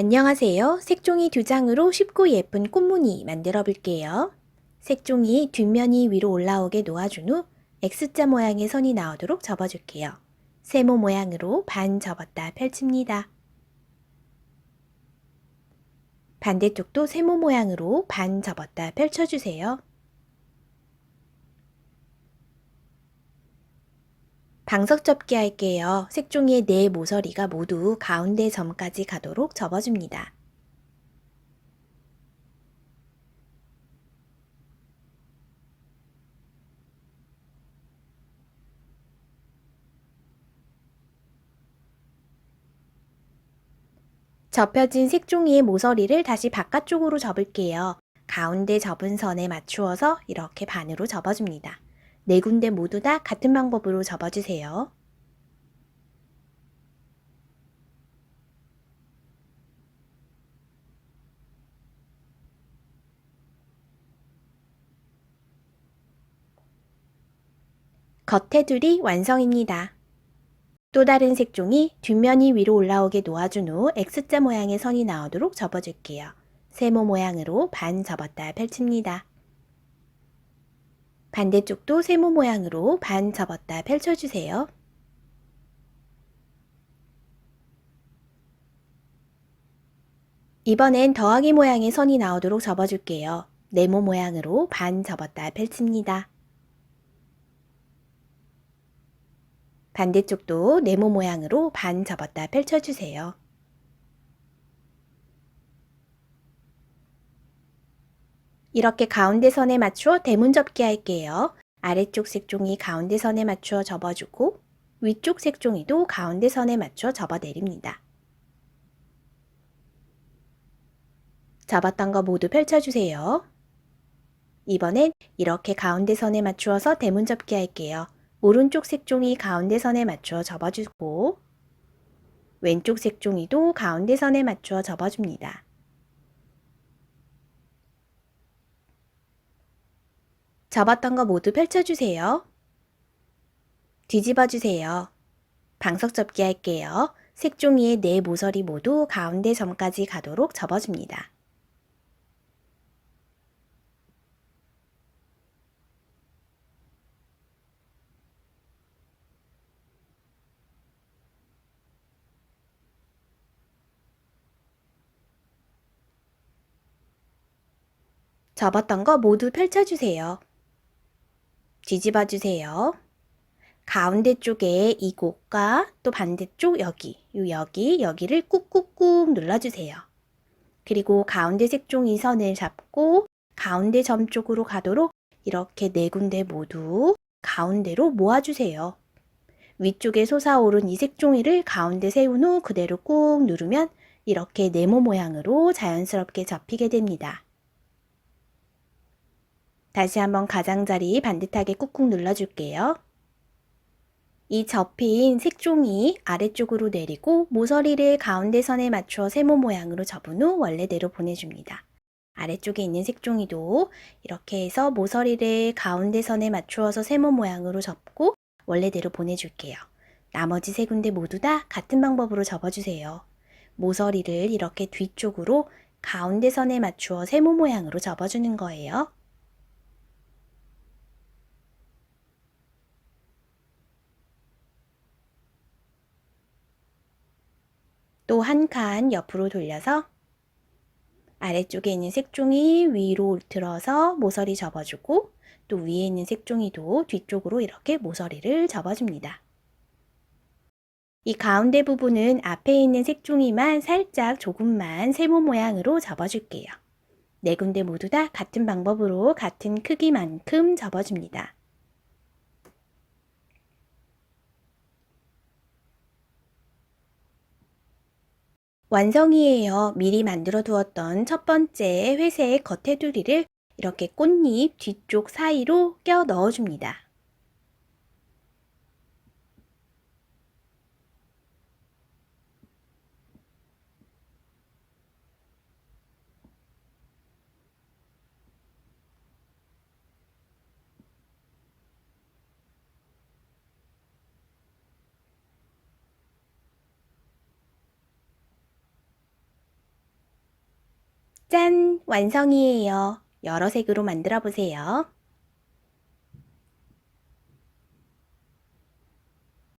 안녕하세요. 색종이 두 장으로 쉽고 예쁜 꽃무늬 만들어 볼게요. 색종이 뒷면이 위로 올라오게 놓아준 후 X자 모양의 선이 나오도록 접어줄게요. 세모 모양으로 반 접었다 펼칩니다. 반대쪽도 세모 모양으로 반 접었다 펼쳐주세요. 방석 접기 할게요. 색종이의 네 모서리가 모두 가운데 점까지 가도록 접어줍니다. 접혀진 색종이의 모서리를 다시 바깥쪽으로 접을게요. 가운데 접은 선에 맞추어서 이렇게 반으로 접어줍니다. 네 군데 모두 다 같은 방법으로 접어주세요. 겉테둘이 완성입니다. 또 다른 색종이 뒷면이 위로 올라오게 놓아준 후 X자 모양의 선이 나오도록 접어줄게요. 세모 모양으로 반 접었다 펼칩니다. 반대쪽도 세모 모양으로 반 접었다 펼쳐주세요. 이번엔 더하기 모양의 선이 나오도록 접어줄게요. 네모 모양으로 반 접었다 펼칩니다. 반대쪽도 네모 모양으로 반 접었다 펼쳐주세요. 이렇게 가운데 선에 맞추어 대문 접기 할게요. 아래쪽 색종이 가운데 선에 맞추어 접어주고 위쪽 색종이도 가운데 선에 맞추어 접어내립니다. 접었던 거 모두 펼쳐주세요. 이번엔 이렇게 가운데 선에 맞추어서 대문 접기 할게요. 오른쪽 색종이 가운데 선에 맞추어 접어주고 왼쪽 색종이도 가운데 선에 맞추어 접어줍니다. 접었던 거 모두 펼쳐주세요. 뒤집어 주세요. 방석 접기 할게요. 색종이의 네 모서리 모두 가운데 점까지 가도록 접어줍니다. 접었던 거 모두 펼쳐주세요. 뒤집어 주세요. 가운데 쪽에 이 곳과 또 반대쪽 여기, 요 여기, 여기를 꾹꾹꾹 눌러주세요. 그리고 가운데 색종이 선을 잡고 가운데 점 쪽으로 가도록 이렇게 네 군데 모두 가운데로 모아주세요. 위쪽에 솟아오른 이 색종이를 가운데 세운 후 그대로 꾹 누르면 이렇게 네모 모양으로 자연스럽게 접히게 됩니다. 다시 한번 가장자리 반듯하게 꾹꾹 눌러줄게요. 이 접힌 색종이 아래쪽으로 내리고 모서리를 가운데 선에 맞춰 세모 모양으로 접은 후 원래대로 보내줍니다. 아래쪽에 있는 색종이도 이렇게 해서 모서리를 가운데 선에 맞추어서 세모 모양으로 접고 원래대로 보내줄게요. 나머지 세 군데 모두 다 같은 방법으로 접어주세요. 모서리를 이렇게 뒤쪽으로 가운데 선에 맞추어 세모 모양으로 접어주는 거예요. 또 한 칸 옆으로 돌려서 아래쪽에 있는 색종이 위로 들어서 모서리 접어주고 또 위에 있는 색종이도 뒤쪽으로 이렇게 모서리를 접어줍니다. 이 가운데 부분은 앞에 있는 색종이만 살짝 조금만 세모 모양으로 접어줄게요. 네 군데 모두 다 같은 방법으로 같은 크기만큼 접어줍니다. 완성이에요. 미리 만들어 두었던 첫 번째 회색 겉테두리를 이렇게 꽃잎 뒤쪽 사이로 껴 넣어줍니다. 짠! 완성이에요. 여러 색으로 만들어 보세요.